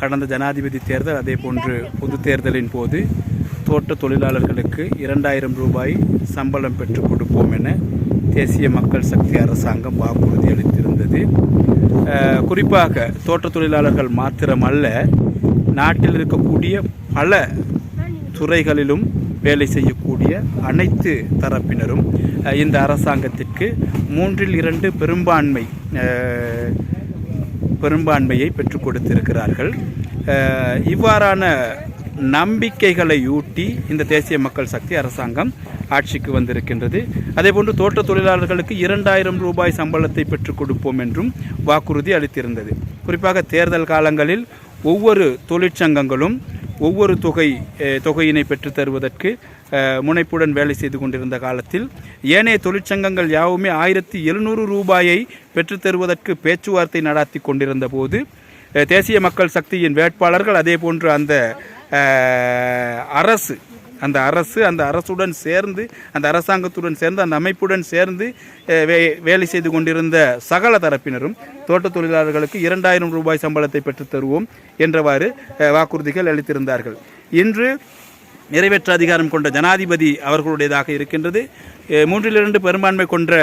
கடந்த ஜனாதிபதி தேர்தல் அதே போன்று பொது தேர்தலின் போது தோட்ட தொழிலாளர்களுக்கு இரண்டாயிரம் ரூபாய் சம்பளம் பெற்றுக் கொடுப்போம் என தேசிய மக்கள் சக்தி அரசாங்கம் வாக்குறுதி அளித்திருந்தது. குறிப்பாக தோட்ட தொழிலாளர்கள் மாத்திரமல்ல நாட்டில் இருக்கக்கூடிய பல துறைகளிலும் வேலை செய்யக்கூடிய அனைத்து தரப்பினரும் இந்த அரசாங்கத்திற்கு மூன்றில் இரண்டு பெரும்பான்மை பெரும்பான்மையை பெற்றுக் கொடுத்திருக்கிறார்கள். இவ்வாறான நம்பிக்கைகளை ஊட்டி இந்த தேசிய மக்கள் சக்தி அரசாங்கம் ஆட்சிக்கு வந்திருக்கின்றது. அதேபோன்று தோட்ட தொழிலாளர்களுக்கு இரண்டாயிரம் ரூபாய் சம்பளத்தை பெற்றுக் கொடுப்போம் என்றும் வாக்குறுதி அளித்திருந்தது. குறிப்பாக தேர்தல் காலங்களில் ஒவ்வொரு தொழிற்சங்கங்களும் ஒவ்வொரு தொகை தொகையினை பெற்று தருவதற்கு முனைப்புடன் வேலை செய்து கொண்டிருந்த காலத்தில் ஏனைய தொழிற்சங்கங்கள் யாவுமே ஆயிரத்தி எழுநூறு ரூபாயை பெற்றுத்தருவதற்கு பேச்சுவார்த்தை நடாத்தி கொண்டிருந்த போது தேசிய மக்கள் சக்தியின் வேட்பாளர்கள் அதே போன்று அந்த அரசு அந்த அரசு அந்த அரசுடன் சேர்ந்து அந்த அரசாங்கத்துடன் சேர்ந்து அந்த அமைப்புடன் சேர்ந்து வே வேலை செய்து கொண்டிருந்த சகல தரப்பினரும் தோட்ட தொழிலாளர்களுக்கு இரண்டாயிரம் ரூபாய் சம்பளத்தை பெற்றுத் தருவோம் என்றவாறு வாக்குறுதிகள் அளித்திருந்தார்கள். இன்று நிறைவேற்ற அதிகாரம் கொண்ட ஜனாதிபதி அவர்களுடையதாக இருக்கின்றது. மூன்றில் இரண்டு பெரும்பான்மை கொன்ற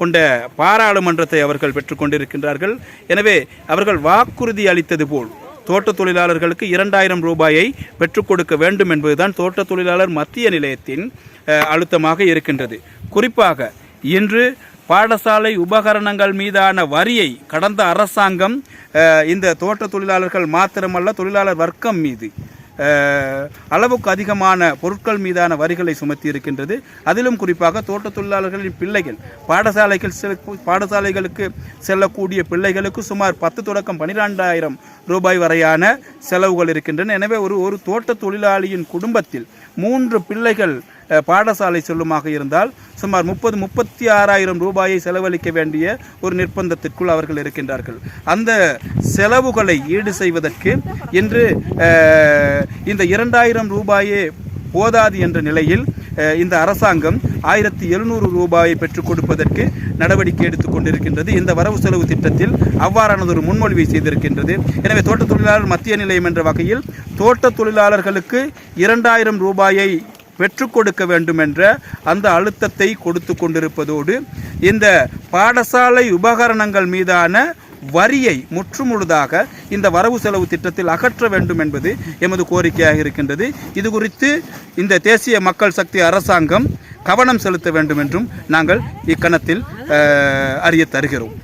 கொண்ட பாராளுமன்றத்தை அவர்கள் பெற்றுக்கொண்டிருக்கின்றார்கள் எனவே அவர்கள் வாக்குறுதி அளித்தது போல் தோட்ட தொழிலாளர்களுக்கு இரண்டாயிரம் ரூபாயை பெற்றுக் கொடுக்க வேண்டும் என்பதுதான் தோட்ட தொழிலாளர் மத்திய நிலையத்தின் அழுத்தமாக இருக்கின்றது. குறிப்பாக இன்று பாடசாலை உபகரணங்கள் மீதான வரியை கடந்த அரசாங்கம் இந்த தோட்ட தொழிலாளர்கள் மாத்திரமல்ல தொழிலாளர் வர்க்கம் மீது அளவுக்கு அதிகமான பொருட்கள் மீதான வரிகளை சுமத்தி இருக்கின்றது அதிலும் குறிப்பாக தோட்ட தொழிலாளர்களின் பிள்ளைகள் பாடசாலைகள் செல் பாடசாலைகளுக்கு செல்லக்கூடிய பிள்ளைகளுக்கு சுமார் பத்து தொடக்கம் பனிரெண்டாயிரம் ரூபாய் வரையான செலவுகள் இருக்கின்றன. எனவே ஒரு ஒரு தோட்ட தொழிலாளியின் குடும்பத்தில் மூன்று பிள்ளைகள் பாடசாலை செல்லுமாக இருந்தால் சுமார் முப்பது முப்பத்தி ஆறாயிரம் ரூபாயை செலவழிக்க வேண்டிய ஒரு நிர்பந்தத்திற்குள் அவர்கள் இருக்கின்றார்கள். அந்த செலவுகளை ஈடு செய்வதற்கு இன்று இந்த இரண்டாயிரம் ரூபாயே போதாது என்ற நிலையில் இந்த அரசாங்கம் ஆயிரத்தி எழுநூறு ரூபாயை பெற்றுக் கொடுப்பதற்கு நடவடிக்கை எடுத்துக் கொண்டிருக்கின்றது. இந்த வரவு செலவு திட்டத்தில் அவ்வாறானதொரு முன்மொழிவை செய்திருக்கின்றது. எனவே தோட்ட தொழிலாளர் மத்திய நிலையம் என்ற வகையில் தோட்ட தொழிலாளர்களுக்கு இரண்டாயிரம் ரூபாயை பெற்றுக் கொடுக்க வேண்டும் என்ற அந்த அழுத்தத்தை கொடுத்து கொண்டிருப்பதோடு இந்த பாடசாலை உபகரணங்கள் மீதான வரியை முற்றுமுழுதாக இந்த வரவு செலவு திட்டத்தில் அகற்ற வேண்டும் என்பது எமது கோரிக்கையாக இருக்கின்றது. இது குறித்து இந்த தேசிய மக்கள் சக்தி அரசாங்கம் கவனம் செலுத்த வேண்டும் என்றும் நாங்கள் இக்கணத்தில் அறிய தருகிறோம்.